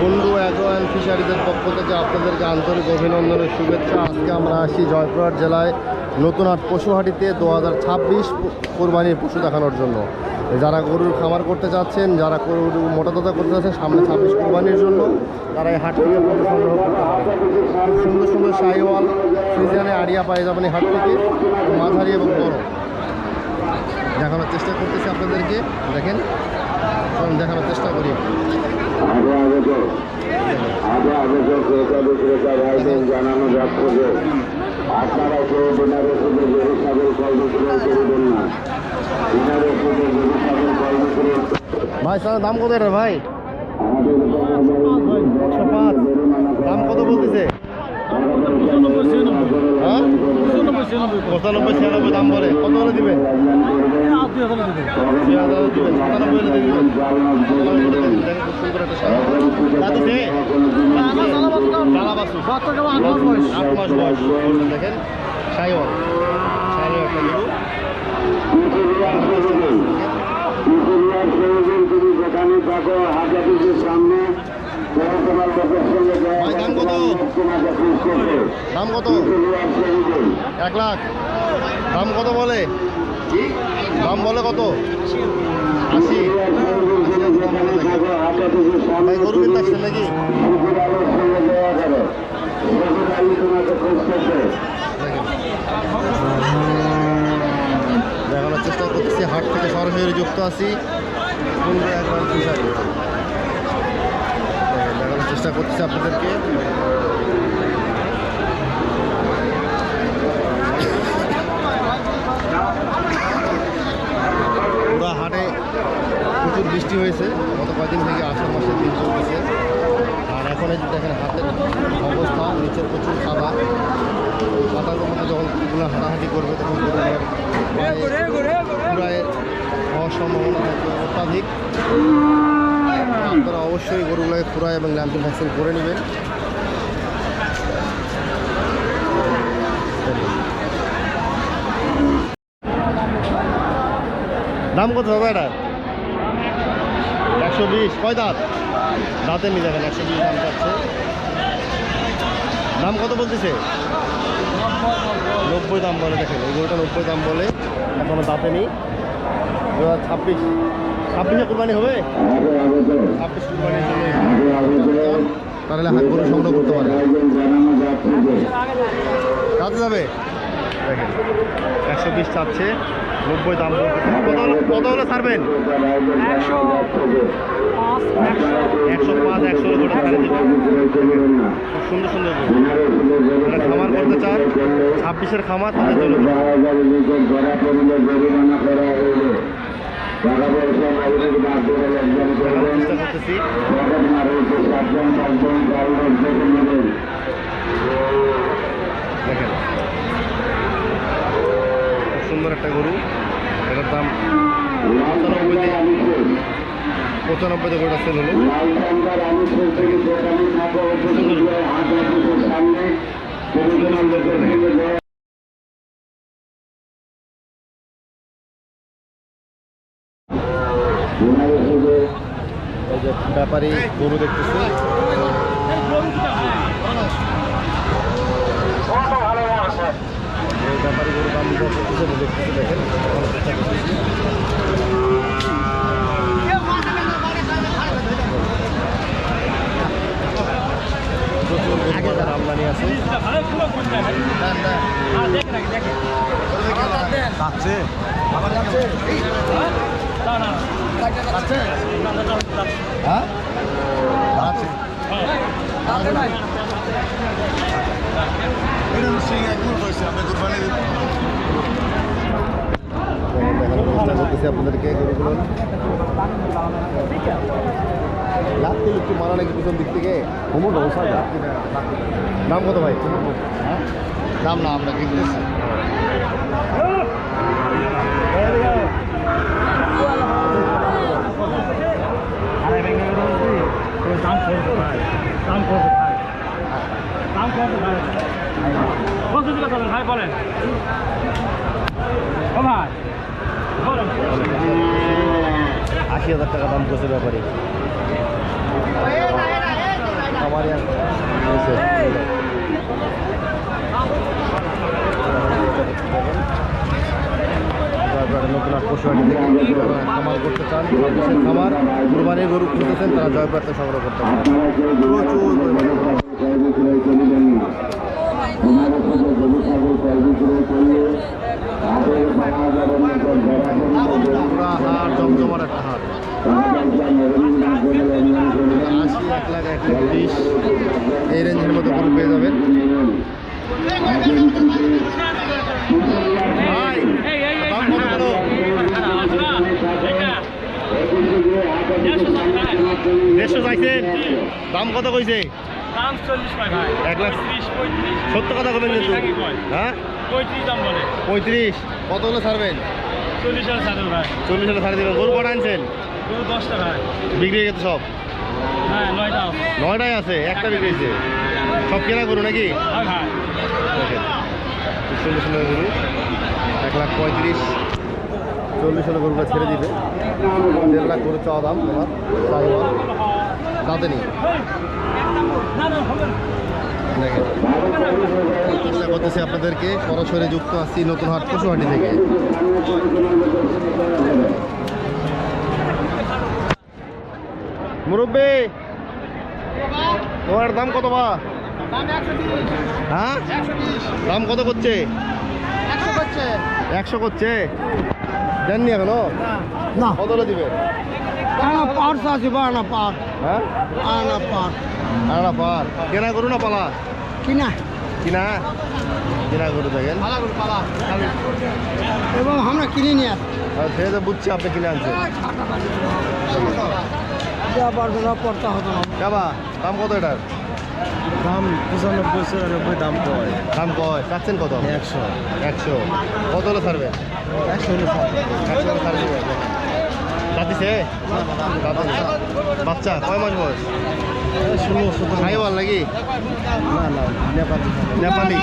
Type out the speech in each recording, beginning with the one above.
Kundu agro and ফিশারিজের পক্ষ থেকে আপনাদেরকে আন্তরিক অভিনন্দনের শুভেচ্ছা। আজকে আমরা আসি জয়পুরহাট জেলায় নতুন নতুনহাট পশুহাটিতে দু হাজার ছাব্বিশ কোরবানির পশু দেখানোর জন্য। যারা গরুর খামার করতে চাচ্ছেন, যারা গরুর মোটা তাজা করতে চাচ্ছেন, সামনে ছাব্বিশ কোরবানির জন্য তারা এই হাট থেকে পশু সংগ্রহ করতে খুব সুন্দর সুন্দর শাহিওয়াল ফ্রিজিয়ানে আড়িয়া পায়ে যাবেন এই হাট থেকে মাঝারি এবং বড়। দেখানোর চেষ্টা করতেছি আপনাদেরকে। দেখেন দেখানোর চেষ্টা করি। আগে আগত আগে আগত ক্রেতা বিক্রেতা ভাইদের জানানো যাচ্ছে যে আপনারা কেউ বিনা রসিদে গরু ছাগল কল বিক্রয় করবেন না। বিনা রসিদে গরু ছাগল কল বিক্রয় ভাই সারা দাম কত রে ভাই? আমাদের একশো পাঁচ দাম কত বলতেছে? হ্যাঁ? পঁচানব্বই ছিয়ানব্বই দাম বলে। কত হলে দিবেন? দেখেন সাইওয়াল সাইওয়াল একটা গরু সামনে দাম কত? এক লাখ দাম কত বলে দাম বলে কত? আশি। ভাই, গরু কিনতে আসছেন নাকি? দেখানোর চেষ্টা করতেছি, হাট থেকে সরাসরি যুক্ত আছি। দেখানোর চেষ্টা করতেছি আপনাদেরকে পুরা হাটে প্রচুর বৃষ্টি হয়েছে। গত কয়েকদিন থেকে আষাঢ় মাসে দিন চলতেছে আর এখন এই দেখেন হাতের অবস্থা, নিচের প্রচুর খাবার পাতার মধ্যে যখন কুকুরা হাঁটাহাঁটি করবে, তখন হওয়ার সম্ভাবনা থাকে অত্যাধিক। আপনারা অবশ্যই গরুগুলোকে খুরা এবং ল্যাম্পিং ভ্যাকসিন করে নেবেন। দাম কত হবে এটা? একশো বিশ, কয় দাঁত? দাঁতের নিয়ে যাবেন একশো বিশ দাম চাচ্ছে দাম কত বলতেছে? নব্বই দাম বলে, দেখেন গরুটা নব্বই দাম বলে, এখনও দাঁতে নেই। দু হাজার ছাব্বিশ। ছাব্বিশে কোরবানি হবে? ছাব্বিশ কোরবানির জন্য তাহলে হাত গরু সংগ্রহ করতে পারে। কাজে যাবে? দেখেন, একশো বিশ চাচ্ছে। নব্বই দাম কত হলে- কত হলে ছাড়বেন একশো পাঁচ একশো ছাড়ে খুব সুন্দর সুন্দর যারা খামার করতে চান? ছাব্বিশের খামার তাদের জন্য দেখানোর চেষ্টা করতেছি দেখেন। সুন্দর একটা গরু। এটার দাম পঁচানব্বই পঁচানব্বই গরুটা সেল হলো। ব্যাপারী গরু দেখতেছে। ব্যাপারী গরু দাম দর করতেছে দেখতেছি দেখেন প্রচুর আমদানি আছে। হ্যাঁ? আছে দেখানোর চেষ্টা করতেছি আপনাদেরকে গরুগুলো লাভ দিল একটু মারা নাকি পিছন দিক থেকে দাম কত ভাই হ্যাঁ দাম না আমরা কিনতেছি দাম করবে দাম করবে আশি হাজার টাকা দাম করছে ব্যাপারে আর নতুন থেকে খামার করতে চান খামার কুরবানির গরু খুঁজতেছেন তারা জয়পুরহাট থেকে সংগ্রহ করতে পারেন গরু। ক্রয় বিক্রয় করবেন না ওনাদের সাথে গরু ছাগল ক্রয় বিক্রয় করলে হাটের পাওয়া যাবে না তো ধরা পড়বে গরু পুরা হাট জমজমার একটা হাট আশি এক লাখ এক লাখ বিশ এই রেঞ্জের মধ্যে গরু পেয়ে যাবেন ভাই দাম কত বলো দেড়শো চাইছেন দাম কত কইছে? এক লাখ সত্য কথা বলবেন কিন্তু। হ্যাঁ? পঁয়ত্রিশ কত হলে ছাড়বেন? চল্লিশ হাজার সাড়ে ভাই। চল্লিশ হলে ছাড়ে দেবেন। গরু কটা আনছেন? পুরো দশটা ভাই। বিক্রি হয়ে গেছে সব? হ্যাঁ নয়টা নয়টাই আছে? একটা বিক্রি হয়েছে? সব কেনা গরু নাকি? হয় চল্লিশ হলে গরু। এক লাখ পঁয়ত্রিশ। চল্লিশ হলে গরুটা ছেড়ে দিবে। দেড় লাখ গরু চাওয়া দাম তোমার। সাইওয়াল দাঁতে নেই। করতেছি আপনাদেরকে সরাসরি যুক্ত আছি নতুন হাট পশুহাটি থেকে। মুরব্বী তোমার দাম কত বা? হ্যাঁ? দাম কত করছে। একশো করছে? দেননি এখনও? না। কত হলে দিবে? আনা পার্স আছে বা আনা পার। হ্যাঁ? আনা পার। আড়া পার। কেনা করু না পালা? কিনা। কিনা? কিনা গরু দেখেন। এবং আমরা কিনে নিয়ে আর। সে তো বুঝছি আপনি কিনে আনছেন। যা পারবে না পড়তে হবে না। দাম কত এটার? দাম পঁচানব্বই চুরানব্বই দাম কয়? দাম কয় চাচ্ছেন কত? একশো। একশো। কত হলে ছাড়বে একশো হলে একশো হলে ছাড়বে। বাচ্চা কয় মাস বয়স? ষোলো সতেরো। সাইওয়াল নাকি? না না নেপালি।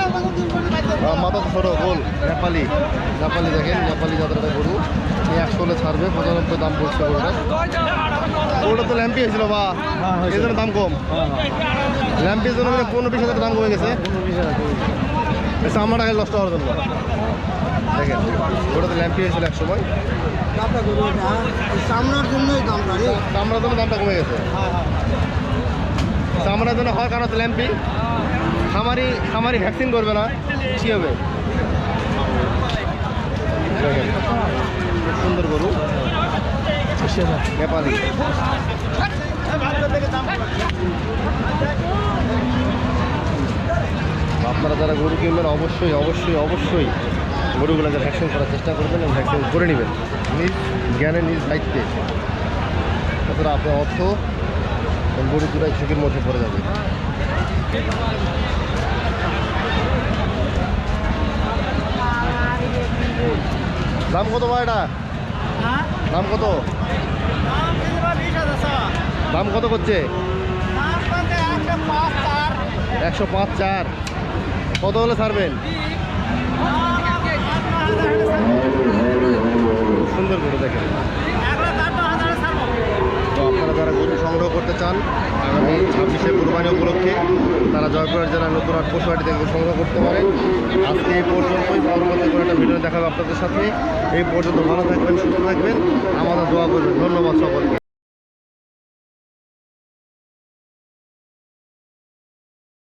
মাথা ছোটো গোল। নেপালি। নেপালি দেখেন নেপালি একটা গরু। একশো হলে ছাড়বে পঁচানব্বই দাম পড়ছে গরুটা গরুটা তো ল্যাম্পি হয়েছিল বা। হ্যাঁ, এই জন্য দাম কম। ল্যাম্পির জন্য পনেরো বিশ হাজার দাম কমে গেছে। আমার টাকা নষ্ট হওয়ার জন্য। দেখেন ওটা তো ল্যাম্পি হয়েছিল এক সময় সামনার জন্যই দামটা চামড়ার জন্য দামটা কমে গেছে। চামড়ার জন্য হওয়ার কারণ হচ্ছে ল্যাম্পি খামারি খামারি ভ্যাকসিন করবে না কী হবে? সুন্দর গরু। নেপালি। আপনারা যারা গরু কিনবেন, অবশ্যই অবশ্যই অবশ্যই গরুগুলোকে ভ্যাকসিন করার চেষ্টা করবেন এবং ভ্যাকসিন করে নেবেন। নিজ জ্ঞানে, নিজ দায়িত্বে। তাছাড়া আপনার অর্থ গরু দুটাই ঝুঁকির মধ্যে পড়ে যাবে। দাম কত ভাই এটা? দাম কত? দাম কত করছে? একশো পাঁচ চার। কত হলে ছাড়বেন? সুন্দর করে দেখেন। তো আপনারা যারা গরু সংগ্রহ করতে চান, আগামী ছাব্বিশে কোরবানি উপলক্ষে তারা জয়পুরহাট জেলার নতুন হাট পশুহাটি থেকে সংগ্রহ করতে পারেন। আজকে এই পর্যন্তই, পরবর্তী কোনো একটা ভিডিও দেখাবে আপনাদের সাথে। এই পর্যন্ত ভালো থাকবেন, সুস্থ থাকবেন। আমাদের দোয়া করবেন। ধন্যবাদ সকলকে।